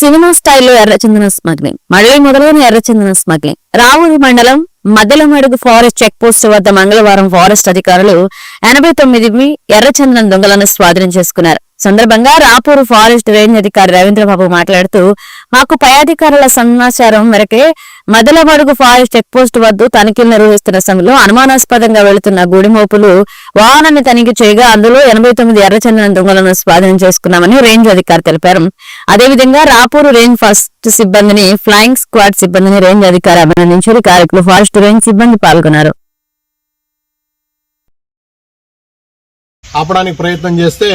Cinema స్టైల్లో ఎర్రచందన smuggling మళ్ళీ మొదలైన ఎర్రచందన స్మగ్లింగ్ రావూరు మండలం మద్దెలమడుగు ఫారెస్ట్ చెక్ పోస్ట్ వద్ద మంగళవారం ఫారెస్ట్ అధికారులు ఎనభై తొమ్మిది ఎర్రచందనం దొంగలను స్వాధీనం చేసుకున్నారు. సందర్భంగా రాపూరు ఫారెస్ట్ రేంజ్ అధికారి రవీంద్రబాబు మాట్లాడుతూ మాకు పై అధికారుల సమాచారం మేరకే మదలమడుగు ఫారెస్ట్ చెక్ పోస్ట్ వద్ద తనిఖీలు నిర్వహిస్తున్న సమయంలో అనుమానాస్పదంగా వెళుతున్న గూడిమోపులు వాహనాన్ని తనిఖీ చేయగా అందులో ఎనభై తొమ్మిది ఎర్రచందనం దొంగలను స్వాధీనం చేసుకున్నామని రేంజ్ అధికారి తెలిపారు. అదేవిధంగా రాపూరు రేంజ్ ఫస్ట్ సిబ్బందిని ఫ్లయింగ్ స్క్వాడ్ సిబ్బందిని రేంజ్ అధికారి అభినందించారు. ఈ కార్యక్రమంలో ఫారెస్ట్ రేంజ్ సిబ్బంది పాల్గొన్నారు. ఆపడానికి ప్రయత్నం చేస్తే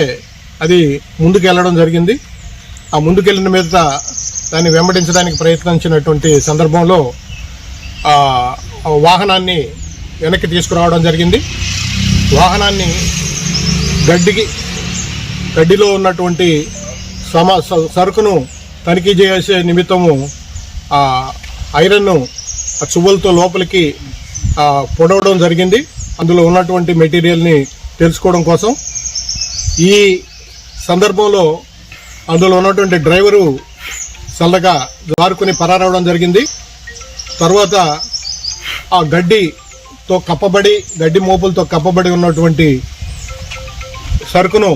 అది ముందుకు వెళ్ళడం జరిగింది. ఆ ముందుకెళ్ళిన మీద దాన్ని వెంబడించడానికి ప్రయత్నించినటువంటి సందర్భంలో వాహనాన్ని వెనక్కి తీసుకురావడం జరిగింది. వాహనాన్ని గడ్డికి గడ్డిలో ఉన్నటువంటి సమ స- సరుకును తనిఖీ చేసే నిమిత్తము ఆ ఐరన్ను ఆ చువ్వలతో లోపలికి పొడవడం జరిగింది. అందులో ఉన్నటువంటి మెటీరియల్ని తెలుసుకోవడం కోసం ఈ సందర్భంలో అందులో ఉన్నటువంటి డ్రైవరు చల్లగా జారుకుని పరారవడం జరిగింది. తర్వాత ఆ గడ్డితో కప్పబడి గడ్డి మోపులతో కప్పబడి ఉన్నటువంటి సరుకును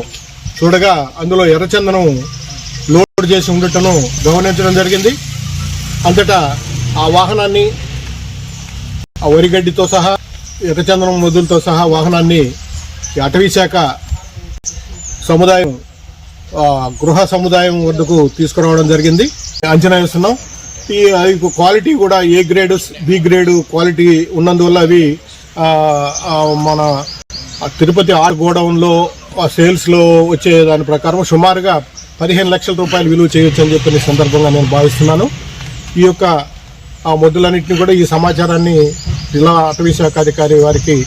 చూడగా అందులో ఎర్రచందనం లోడ్ చేసి ఉండటను గమనించడం జరిగింది. అంతటా ఆ వాహనాన్ని ఆ వరిగడ్డితో సహా ఎర్రచందనం మొదలతో సహా వాహనాన్ని ఈ సముదాయం గృహ సముదాయం వద్దకు తీసుకురావడం జరిగింది. అంచనా వేస్తున్నాం. ఈ అవి క్వాలిటీ కూడా A grade B grade quality ఉన్నందువల్ల అవి మన తిరుపతి ఆర్ గోడౌన్లో ఆ సేల్స్లో వచ్చే దాని ప్రకారం సుమారుగా పదిహేను లక్షల రూపాయలు విలువ చేయొచ్చు అని చెప్పిన సందర్భంగా నేను భావిస్తున్నాను. ఈ యొక్క ఆ మొద్దులన్నింటినీ కూడా ఈ సమాచారాన్ని జిల్లా అటవీ శాఖ అధికారి వారికి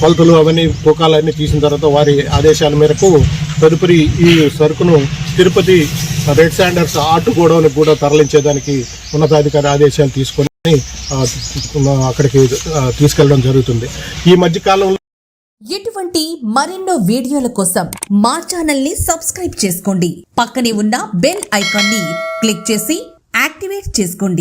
కొలతలు అవన్నీ తూకాలన్నీ తీసిన తర్వాత వారి ఆదేశాల మేరకు తదుపరి ఈ సరుకును తిరుపతి రెడ్ శాండర్స్ ఆటు గోడౌన్కి కూడా తరలించేదానికి ఉన్నతాధికారి ఆదేశాలు తీసుకొని అక్కడికి తీసుకెళ్ళడం జరుగుతుంది. ఈ మధ్య కాలంలో ఇటువంటి మరెన్నో వీడియోల కోసం మా ఛానల్ని సబ్స్క్రైబ్ చేసుకోండి. పక్కనే ఉన్న బెల్ ఐకాన్ని క్లిక్ చేసి యాక్టివేట్ చేసుకోండి.